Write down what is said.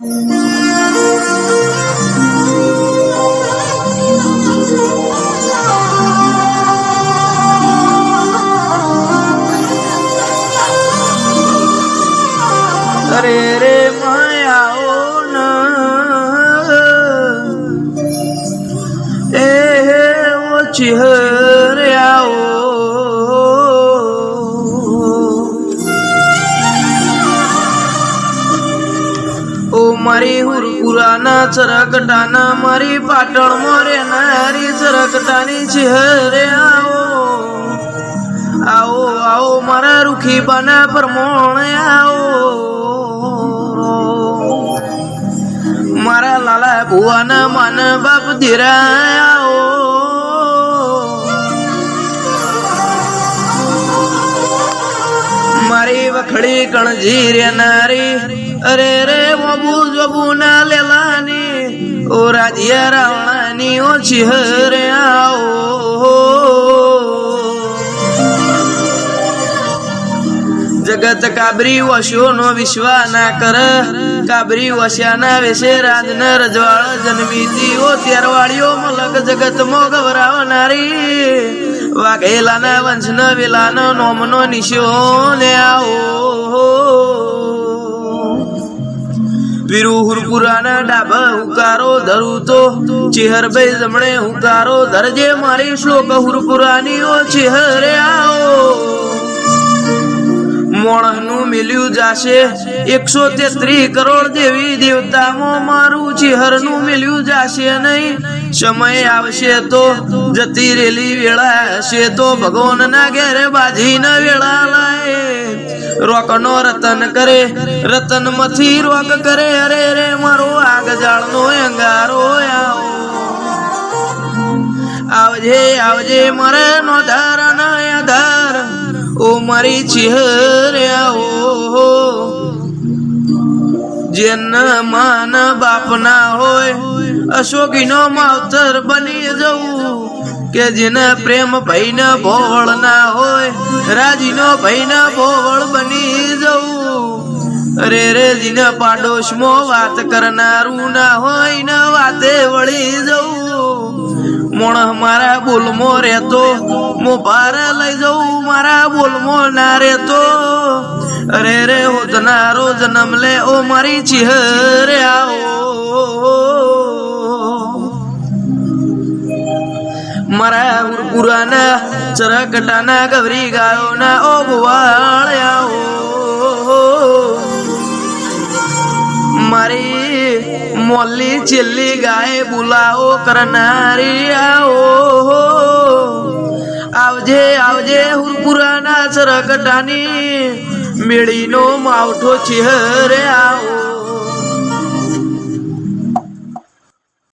করে রে মায়া ও না এ ও চিহ্ন હુરપુરાના ચરકટાના મારી પાટણ મોરે નારી ચરકટાની છે હરે આવો. આવો આવો, મારા રૂખી બાના પરમોણે આવો. મારા લાલા ભુવાના માન બાપ ધીરા મારી વખડી કણજી રે નારી. અરે રે બબુ જબુ ના લેલાની, ઓ રાજ્ય રાવણાની ઓછી હરે આવો જગત કાબરી વસ્યો નો વિશ્વા ના કર. કાબરી વસ્યાના વેશે રાજ ન રજવાળ જન્મીતી ઓ ત્યારવાળીઓ મલક જગત મો ગવરાવનારી વાઘેલાના વંશ ન વેલાનો નોમનો નિશો લે આવો. વિરુહુરપુરાના ડાબા હુકારો ધરું તો ચેહરભાઈ જમણે હુકારો ધરજે મારી શ્લોક હુરપુરાની ઓ ચેહરે આવો. મિલ્યું એકસો તેત્રી કરોડ દેવી દેવતામાં મારું ચિહરનું મિલ્યું જાશે નહીં. સમય આવશે તો જતી રેલી વેળા હશે તો ભગવાનના ઘેરે બાજીના વેળા લાય. રોકનો રતન કરે રતન મથી રોક કરે. અરે રે, મારો આગ જાળનો અંગારો આવો. આવજે આવજે મરે નો ધાર નયા ધાર ઓ મારી ચિહરે આવો. જેન માન બાપના હોય, અશોકીનો માવતર બની જવું. કે જેને પ્રેમ ભાઈને ભોળ ના હોય, રાજીનો ભાઈને ભોળ બની જવું. અરે રે જીને પાડોશમાં વાત કરનારું ના હોય, ને વાતે વળી જવું. મોણ મારા બોલમો રહેતો, મો ભાર લઈ જવું, મારા બોલમો ના રહેતો. અરે રે હોતનારો જન્મ લે ઓ મારી ચિહરે આવો. મારા પુરાના ચરકટાના ગવરી ગાયોના, ઓ ગોવાળ મારી મોલ્લી છેલ્લી ગાય બોલાવો કરનારી આવો. આવજે આવજે હુરપુરાના સરકટાની મેળીનો માવઠો ચહેરે આવો.